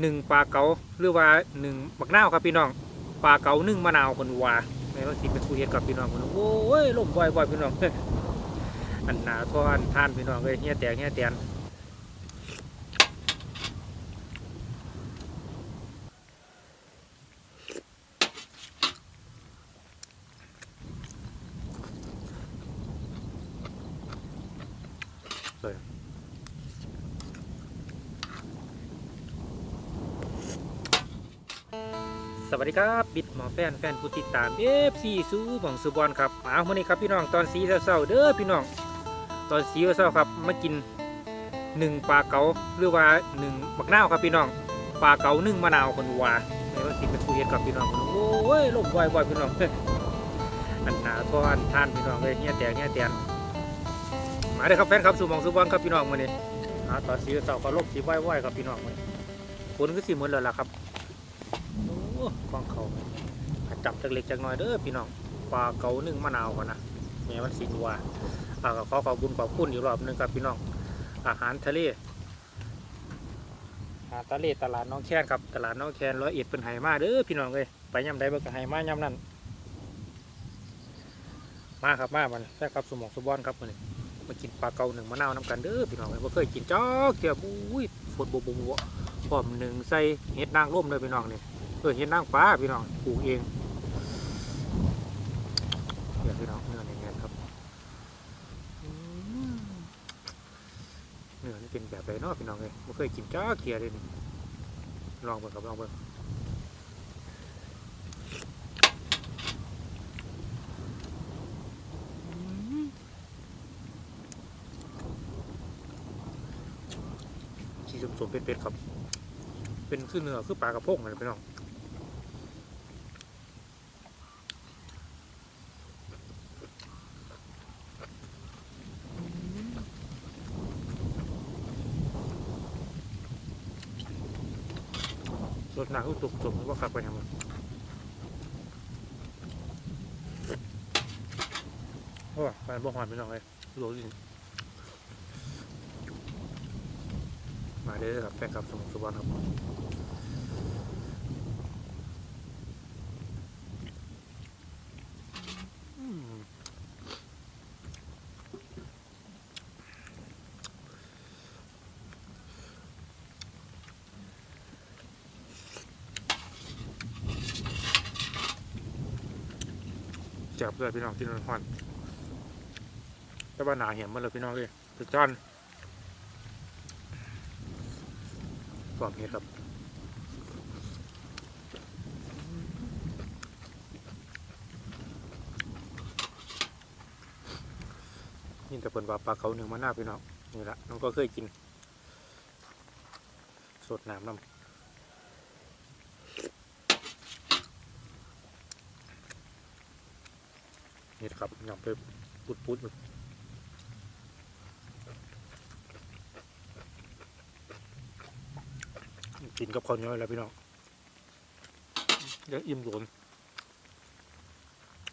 หนึ่งปลาเก๋าหรือว่าหนึ่งบักนาวครับพี่น้องปลาเก๋าหนึ่งมะนาวคนว่าแม่ว่าสิเป็นผู้เฮ็ดกับพี่น้องคนโอ้ยล่มบ่อยๆพี่น้องอันหนาทอนท่านพี่น้องเลยเฮี้ยแตกเฮี้ยแตน สวัสดีครับบิดหมอแฟนแฟนผู้ติดตามเอฟซีซูของสุบอลครับมาวันนี้ครับพี่น้องตอนสีเศร้าๆเด้อพี่น้องตอนสีเศร้าครับมากินหนึ่งปลาเก๋าหรือว่าหนึ่งบักนาวครับพี่น้องปลาเก๋าหนึ่งมะนาวคนว่าแม่ว่าสิเป็นผู้เฮ็ดกับพี่น้องคนโอ้ยล่มบ่อยๆพี่น้องอันหนาทอนท่านพี่น้องเลยเฮียแตกเฮียแตนมาเลยครับแฟนครับสู่หมองสุบอลครับพี่น้องวันนี้ตอนสีเศร้าก็ลบสีไหว้ๆครับพี่น้องวันนี้ฝนก็สีเหมือนเลยล่ะครับ โอ้องเขาจับจากเล็กจากน้อยเด้อพี่น้องปลาเก๋าหนึ่งมะนาวก่อนนะแม่มันสิว่าอ่าขอขอบคุณขอบคุณอีกรอบหนึงครับพี่น้องอาหารทะเลอาหารทะเลตลาดน้องแคนครับตลาดน้องแคนร้อยเอ็ดเป็นไหมาเด้อพี่น้องเลยไปย่ำใดเบิกไหมาย่ำนั่นมาครับมามันแค่ครับสมองสมบอนครับมันมากินปลาเก๋าหนึ่งมะนาวน้ำกันเด้อพี่น้องเลยบ่เคยกินจ้อกเจียวบุ้ยฝนบุบบุบพร้อมหนึ่งใส่เห็ดนางร่มเลยพี่น้องเนี่ย เออเห็ดนางฟ้าพี่น้องปลูกเองเดี๋ยวพี่น้องเนื้อแน่นๆครับเนื้อนี่เป็นแบบไรเนาะพี่น้องเลยไม่เคยกินจ้าเกียเลยนี่ลองเบิ่งครับลองเบิ่งอืมสีสมๆเป็นๆครับ เป็นคือเนื้อคือปลากระพงเลยพี่น้อง รถหนักก็ตุกตุกว่าขับไปทำไมโอ้ยไปบ่หอนไปหน่อยโหลดอยู่มาเด้อครับแฟนคลับสมุทรสุบรรณครับอืมจับ เลยพี่น้องที่นนท์ฮอนแต่ว่าหนาเหี่ยมมันเลยพี่น้องเลยสุดจอนกรอบเห็ดครับนี่แต่เปินว่าปลาเขาหนึ่งมาหน้าพี่น้องนี่ละน้องก็เคยกิน สดน้ำน้ำ นับไปปุดปุดกินกับข้าวเหนียวแล้วพี่น้องเดี๋ยวอิ่มโดน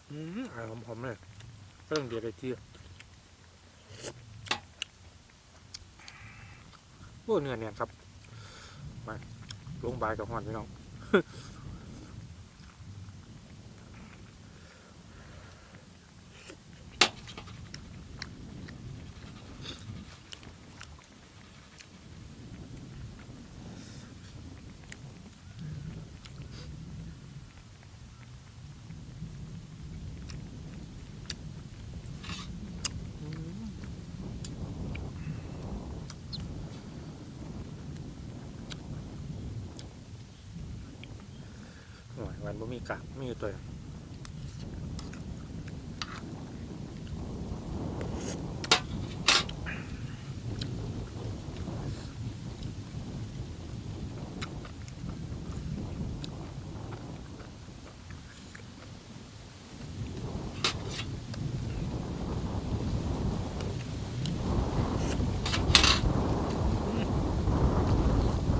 อืมอร่อยหอมๆเลยเรื่องเดียวเลยที่โอ้เนื้อเนี่ยครับมาลงบายกับหอนพี่น้อง โอ้ยวันบ่มีกากมีอยู่ตัว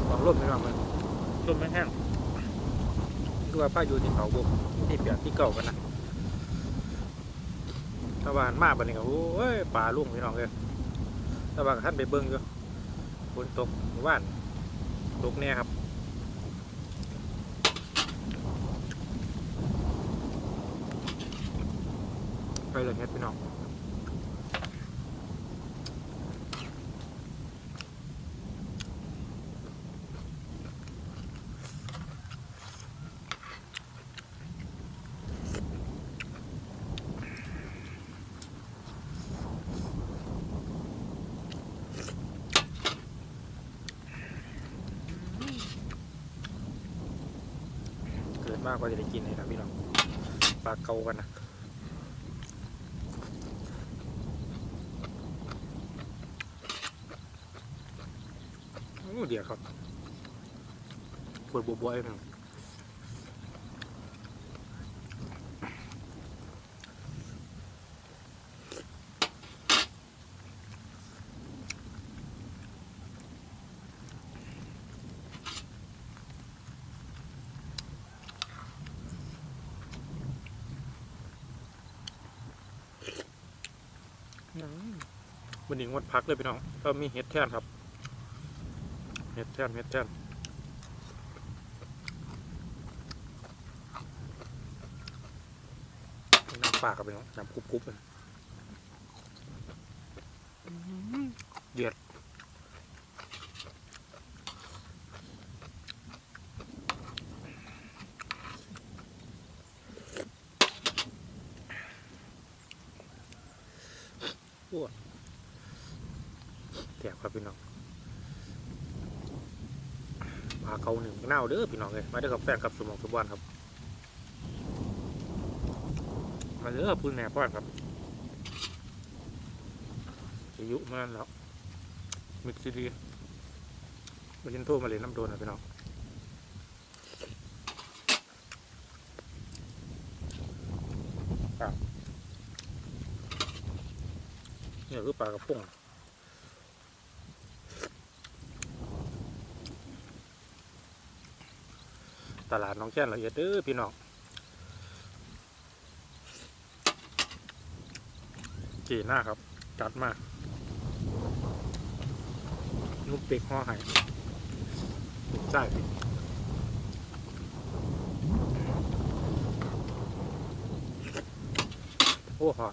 ลองร่มไม่ลองเว่าพายุที่เขาบกที่เปียกที่เก่ากันนะตะวันมาบันนี้ก็โอ้ยป่าลุ่งพี่น้องเลยตะวันท่านไปเบิ้งอยู่ฝนตกว่านตกแน่ครับไปเลยครับพี่น้องากกว่าจะได้กินเลยนะพี่น้องปลาเกากันนะโอ้เดี๋ยวครับปวดบวบๆนะอืม นนี้งดพักเลยพี่น้องก็มีเห็ดแท่นครับ เห็ดแท่นเห็ดแท่นน้ำปลากับไปเนาะน้ำกรุบๆเลยเดือดโอ้แสบครับพี่น้องาเขาหนึ่งเน่าเด้อพี่น้องเลยมาเด้อกับแฟนครับสมองสมบันครับมาเด้อพื้นแหนป้อนครับอายุมาแล้วมิกซีดีมาเห็นโทมาเลยน้ำโดนนะพี่น้องครับเนี่ยคือปลากระพง ตลาดน้องแค่นละเอียดเด้อพี่น้องเจีหน้าครับ จัดมากนุ่มเป็กห่อไห้ใช่โอ้หอ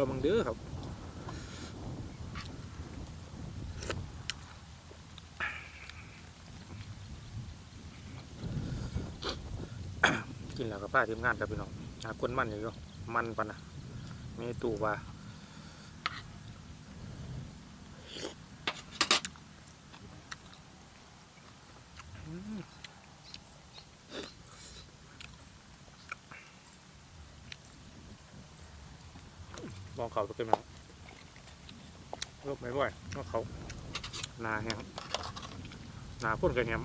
ราบังเด้อครับกินแล้วก็ป้าทีมงานครับพี่น้องหาคนมันอยู่มันปะนะมีตู่ปลาอืม มองเขาตัวเต็มแล้วบไม่บ่อยมองเขาหนาแห้งหนาพ่นกันแฮม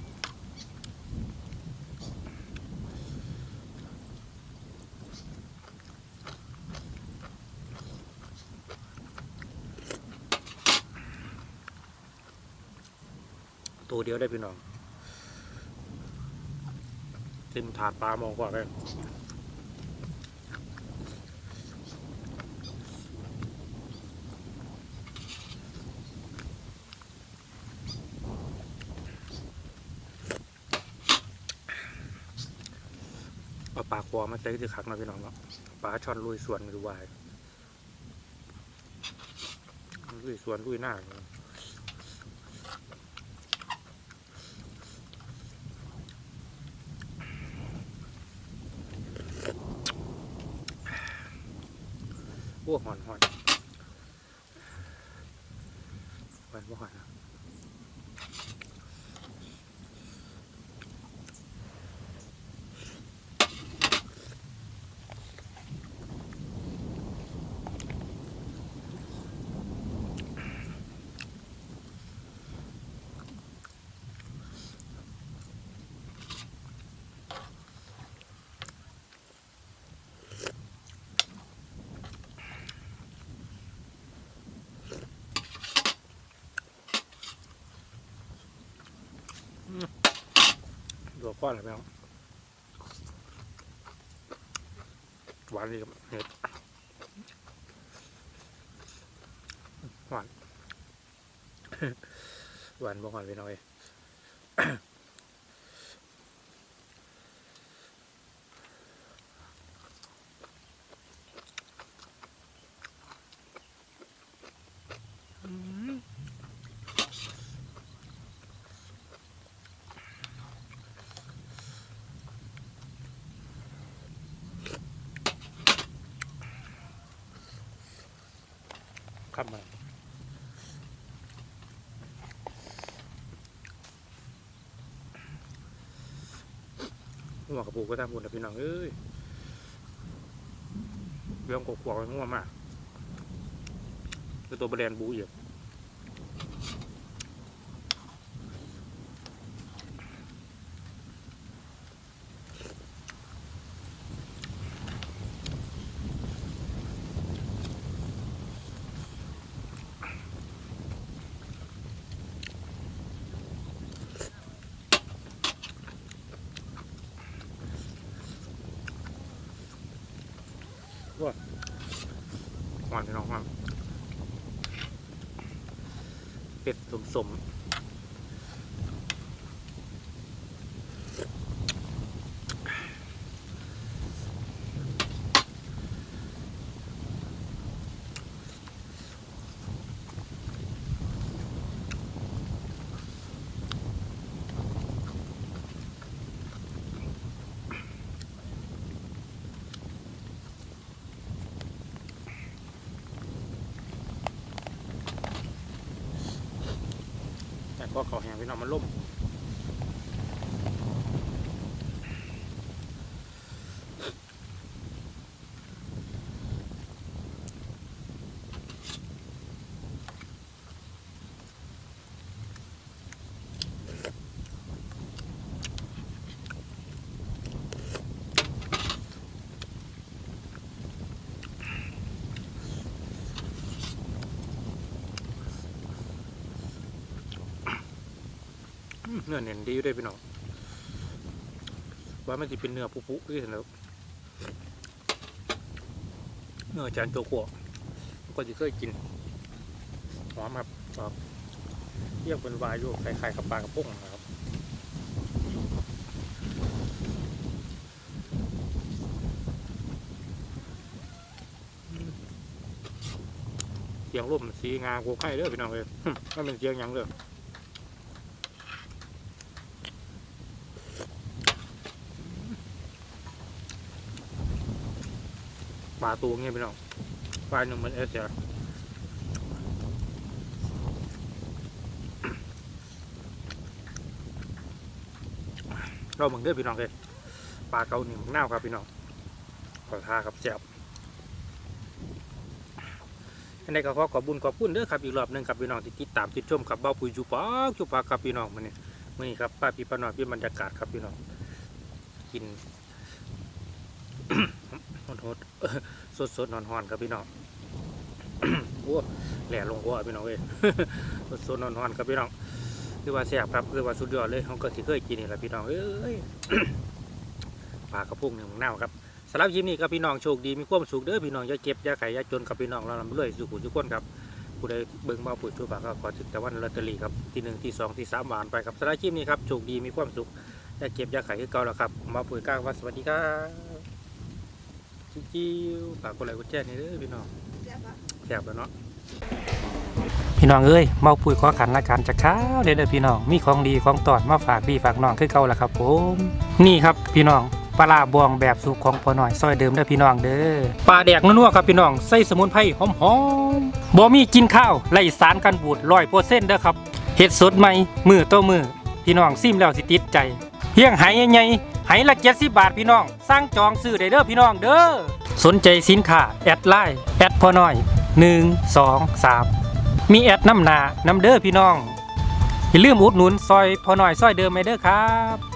ตัวเดียวได้พี่น้องเต็มถาดปลามองกว่าเลยเอาปลาคอมาใส่ที่ขักนะพี่น้องเนาะปลาช่อนลุยสวนหรือวายลุยสวนลุยหน้าโอ้หอนหอนหอนบ่หอน ป้อนอะไรไหมครับหวานดีครับเห็ดหวานหวานบ่หวานไปหน่อย ข้ามมาหัวกระปูก็ทำบุญนะพี่น้องเอ้ยเรื่องกบกวางหัวมากคือตัวแบรนด์บูอี ว้าหวานพี่น้องครับเป็ดสมๆ ก็เขาแหงพี่น้องมันล่ม เนื้อเน้นดีอยู่เด้วยพี่น้องว่ามันจะเป็นเนื้อปุๆที่เห็นแล้วเนื้อจานโจโกะก็จะเคยกินหอมครับครับเรียกเป็นวายอยู่คล้ายๆกับปลากระพงนะครับเสียงลมสีงาโกไข่เด้อพี่น้องเลยไม่เป็นเสียงยังเลย ลาตัวเงี้ยพี่น้องปลาหนึ่งมันเอสเสียเราเบิ่งเด้อพี่น้องเลยปลาเกาหนึ่งหน้าวครับพี่น้องขอทาครับแซ่บอันนี้ก็ขอขอบบุญขอบคุณเด้อครับอีกรอบหนึงครับพี่น้องที่ติดตามติดชมครับเบ้าปุยจูปากจูปากครับพี่น้องมันนี่มื่อนี้ครับป้าพี่ป้าน้อยพี่บรรยากาศครับพี่น้องกิน สดสดๆนอนหอนๆครับพี่น้องโอ้แหล่ลงหัวพี่น้องเอ้ยสดสดๆนอนหอนๆครับพี่น้องคือว่าแซ่บครับคือว่าสุดยอดเลยเขาก็ที่เคยกินนี่แหละพี่น้องเอ้ยปลากระพุ้งหนึ่งเน่าครับสำหรับคลิปนี้ครับพี่น้องโชคดีมีความสุขเด้อพี่น้องอย่าเก็บอย่าไข่อย่าจนครับพี่น้องเราลำเรื่อยสุขุทุกคนครับผู้ใดเบิ่งมาปุ๋ยทั่วปากก็ขอถึงแต่วันลอตเตอรี่ครับที่หนึ่งที่สองที่สามหวานไปครับสำหรับคลิปนี้ครับโชคดีมีความสุขอย่าเก็บอย่าไข่คือเก่าแล้วครับมาปุ๋ยก้างว่าสวัสดีครับ จิ้วๆฝากกดไลค์กดแชร์นี่เด้อพี่น้องแซ่บแล้วเนาะพี่น้องเอ้ยเมาปุ๋ยขอขันละกันจะข้าวเด้อเด้อพี่น้องมีของดีของตอดมาฝากพี่ฝากน้องคือเก่าละครับผมนี่ครับพี่น้องปลาร้าบวงแบบสุกของพอหน่อยซอยเดิมเด้อพี่น้องเด้อปลาแดกนัวๆครับพี่น้องใส่สมุนไพรหอมๆบ่มีกินข้าวไร้สารกันบูดร้อยเปอร์เซ็นต์เด้อครับเห็ดสดใหม่มือต่อมือพี่น้องซิมแล้วสิติดใจเฮียงไหใหญ่ๆ ไหละเจ็ดสิบบาทพี่น้อง สร้างจองซื้อได้เด้อพี่น้องเด้อ สนใจสินค้าแอดไลน์แอดพอน้อยหนึ่งสองสามมีแอดน้ำหนาน้ำเด้อพี่น้อง อย่าลืมอุดหนุนซอยพอน้อยซอยเดิมไมเด้อครับ